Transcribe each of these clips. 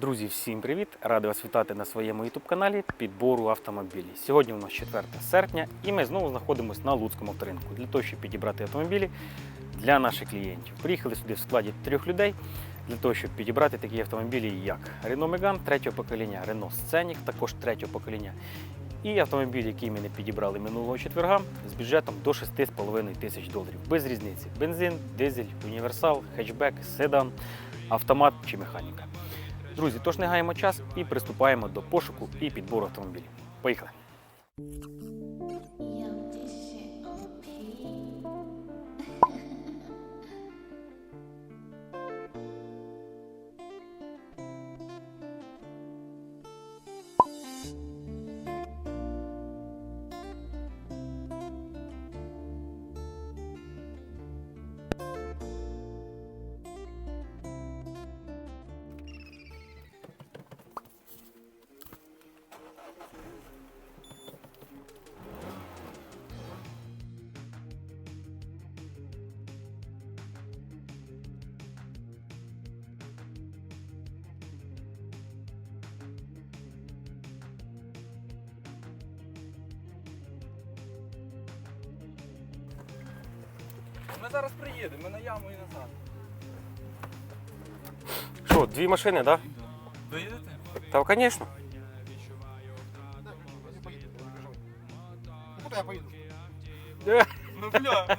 Друзі, всім привіт! Радий вас вітати на своєму youtube каналі підбору автомобілів. Сьогодні у нас 4 серпня і ми знову знаходимося на Луцькому авторинку для того, щоб підібрати автомобілі для наших клієнтів. Приїхали сюди в складі трьох людей для того, щоб підібрати такі автомобілі, як Renault Megane третього покоління, Renault Scenic, також третього покоління. І автомобіль, який ми не підібрали минулого четверга, з бюджетом до 6,5 тисяч доларів. Без різниці: бензин, дизель, універсал, хетчбек, седан, автомат чи механіка. Друзі, тож не гаємо час і приступаємо до пошуку і підбору автомобілів. Поїхали! Ми зараз приїдемо, ми на яму і назад. Що, дві машини, так? Доїдете? Та, звісно. Куда я поеду? Ну бля.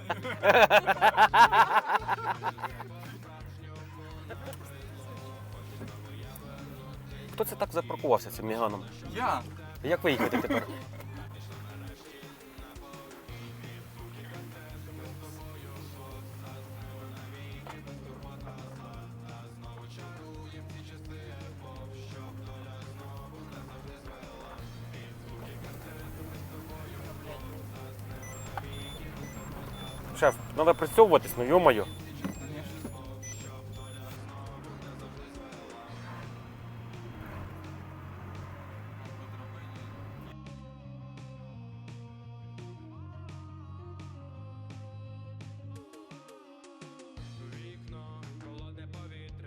Хто це так запаркувався цим міганом? Я. Як виїхати тепер? Шеф, треба працьовуватись, ну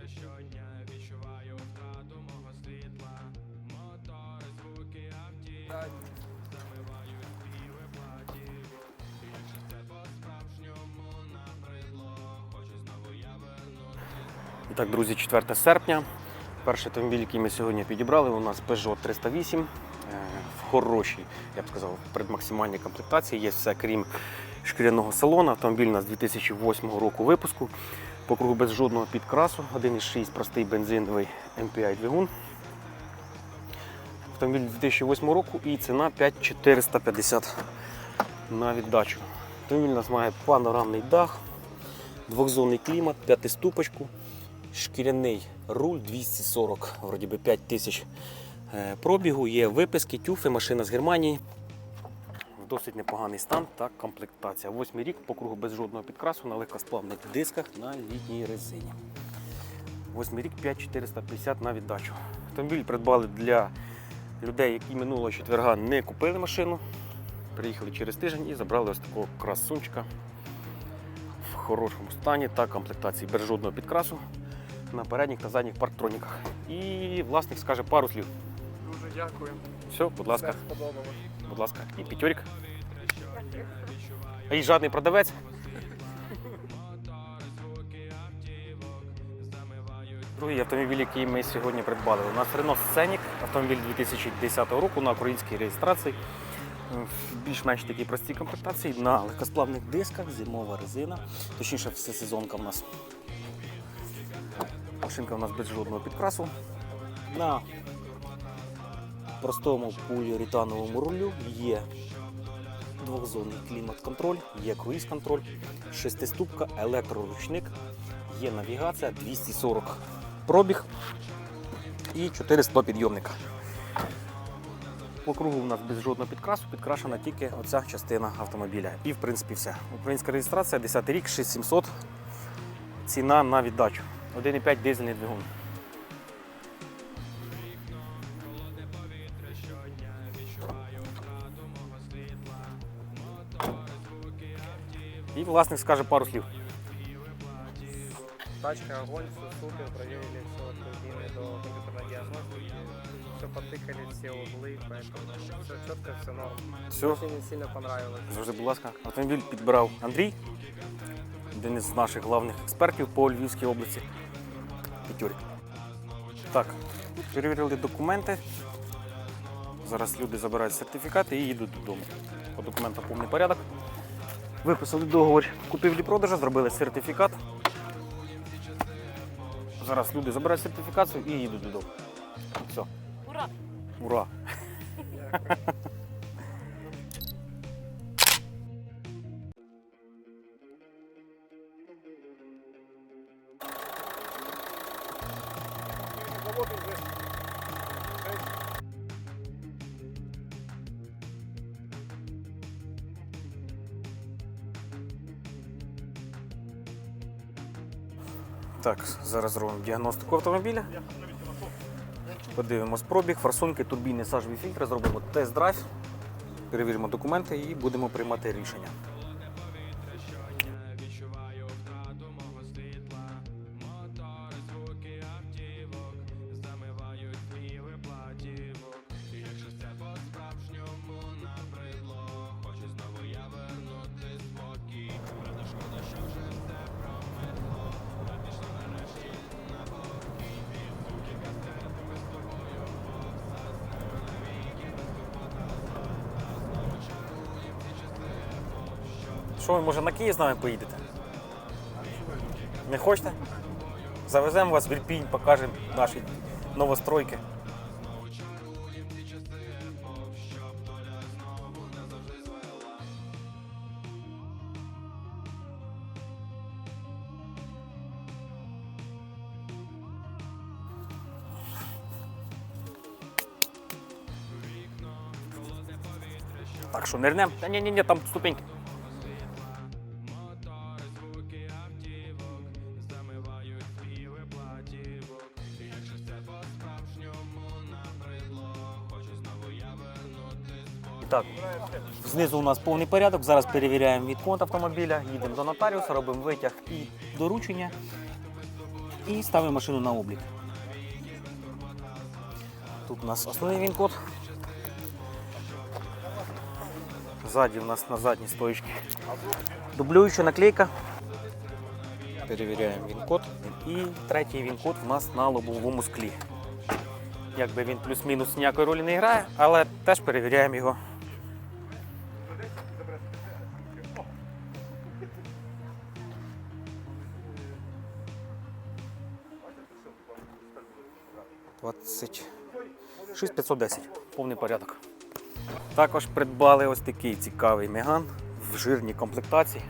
щодня. Відчуваю втрату мого світла. Мотори, звуки автівок І так, друзі, 4 серпня. Перший автомобіль, який ми сьогодні підібрали, у нас Peugeot 308 е, в хорошій, я б сказав, предмаксимальній комплектації. Є все крім шкіряного салону. Автомобіль у нас 2008 року випуску. По кругу без жодного підкрасу. 1,6 простий бензиновий MPI двигун. Автомобіль 2008 року і ціна 5450 на віддачу. Автомобіль у нас має панорамний дах, двохзонний клімат, п'ятиступочку, шкіряний руль 240, вроді би 5 тисяч е, пробігу, є виписки, тюфи, машина з Германії. В досить непоганий стан та комплектація. Восьмий рік по кругу без жодного підкрасу на легкосплавних дисках на літній резині. Восьмий рік 5450 на віддачу. Автомобіль придбали для людей, які минулого четверга не купили машину. Приїхали через тиждень і забрали ось такого красунчика в хорошому стані та комплектації без жодного підкрасу на передніх та задніх парктроніках. І власник скаже пару слів. Дуже дякую. Все, будь ласка, Все будь ласка, і п'ятьорик. А і жадний продавець. Другий автомобіль, який ми сьогодні придбали. У нас Renault Scenic, автомобіль 2010 року на українській реєстрації. В більш-менш такій простій комплектації на легкосплавних дисках, зимова резина, точніше, всесезонка в нас. Машинка у нас без жодного підкрасу. На простому поліуретановому рулю є двохзонний клімат-контроль, є круїз-контроль, шестиступка, електроручник, є навігація 240 пробіг і 400 підйомника. По кругу у нас без жодного підкрасу підкрашена тільки оця частина автомобіля. І в принципі все. Українська реєстрація, 10 рік, 6700. Ціна на віддачу. 1,5 дизельний двигун. І власник скаже пару слів. Тачка огонь, все супер, проверили все от кабины до компьютерной диагностики. потыкали все углы, поэтому все четко, все норм. Все, Очень сильно понравилось. завжди, будь ласка. Автомобіль підбирав Андрій, один із наших главних експертів по Львівській області. П'ятюрик. Так, перевірили документи. Зараз люди забирають сертифікати і їдуть додому. По документам повний порядок. Виписали договір купівлі-продажу, зробили сертифікат. Зараз люди забирають сертифікацію і їдуть додому. Все. Ура! Ура! Так, зараз зробимо діагностику автомобіля. Подивимось пробіг, форсунки, турбійний сажові фільтри, зробимо тест-драйв, перевіримо документи і будемо приймати рішення. Що ви, може, на Київ з нами поїдете? Не хочете? Завеземо вас в Ірпінь, покажемо наші новостройки. Так що нирнем? Та ні, ні, ні, там ступеньки. Знизу у нас повний порядок. Зараз перевіряємо відконт автомобіля, їдемо до нотаріуса, робимо витяг і доручення і ставимо машину на облік. Тут у нас основний він-код. Ззаді у нас на задній стоїчці дублююча наклейка. Перевіряємо він-код. І третій він-код у нас на лобовому склі. Якби він плюс-мінус ніякої ролі не грає, але теж перевіряємо його. 510. Повний порядок. Також придбали ось такий цікавий меган в жирній комплектації.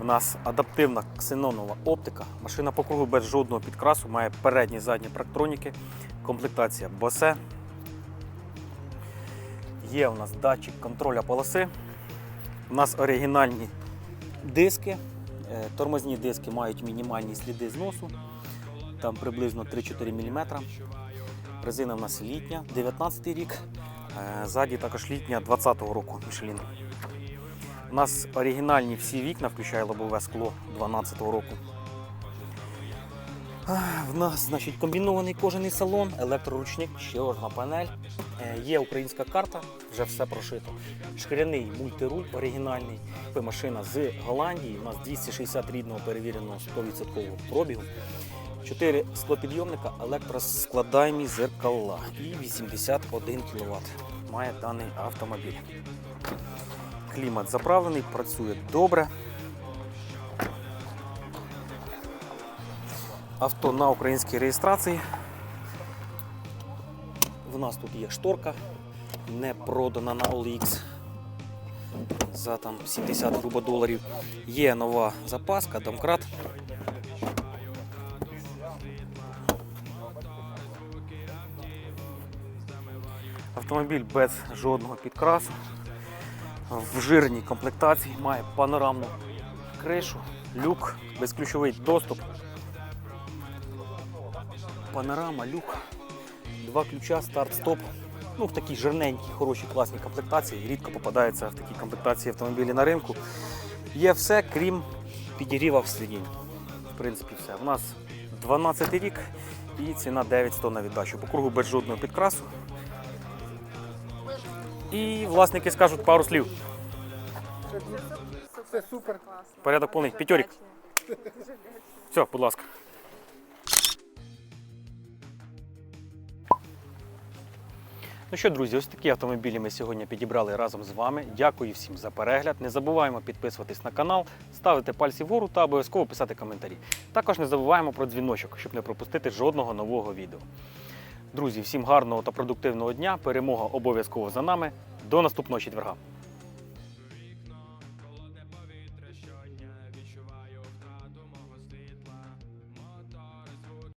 У нас адаптивна ксенонова оптика. Машина по кругу без жодного підкрасу, має передні і задні практроніки. Комплектація Bose. Є у нас датчик контроля полоси. У нас оригінальні диски. Е, Тормозні диски мають мінімальні сліди зносу. Там приблизно 3-4 мм. Резина у нас літня, 19 й рік. Е, Ззаді також літня 20-го року Michelin. У нас оригінальні всі вікна, включає лобове скло 12-го року. В нас значить, комбінований кожаний салон, електроручник, ще одна панель. Е, Є українська карта, вже все прошито. Шкіряний мультируль оригінальний. Машина з Голландії. У нас 260 рідного перевіреного 100% пробігу. 4 склопідйомника, електроскладаємі зеркала і 81 кВт має даний автомобіль. Клімат заправлений, працює добре. Авто на українській реєстрації. В нас тут є шторка, не продана на OLX за там 70 грубо доларів. Є нова запаска, домкрат. Автомобіль без жодного підкрасу. В жирній комплектації має панорамну кришу, люк, безключовий доступ. Панорама, люк, два ключа, старт-стоп. Ну, в такій жирненькій, хорошій, класній комплектації. Рідко попадаються в такій комплектації автомобілі на ринку. Є все, крім підігріва в сидінь. В принципі, все. У нас 12 рік, І ціна 9100 на віддачу. По кругу без жодного підкрасу. І власники скажуть пару слів. Це супер. Порядок повний. П'ятьорік. Все, будь ласка. Ну що, друзі, ось такі автомобілі ми сьогодні підібрали разом з вами. Дякую всім за перегляд. Не забуваємо підписуватись на канал, ставити пальці вгору та обов'язково писати коментарі. Також не забуваємо про дзвіночок, щоб не пропустити жодного нового відео. Друзі, всім гарного та продуктивного дня. Перемога обов'язково за нами. До наступного четверга.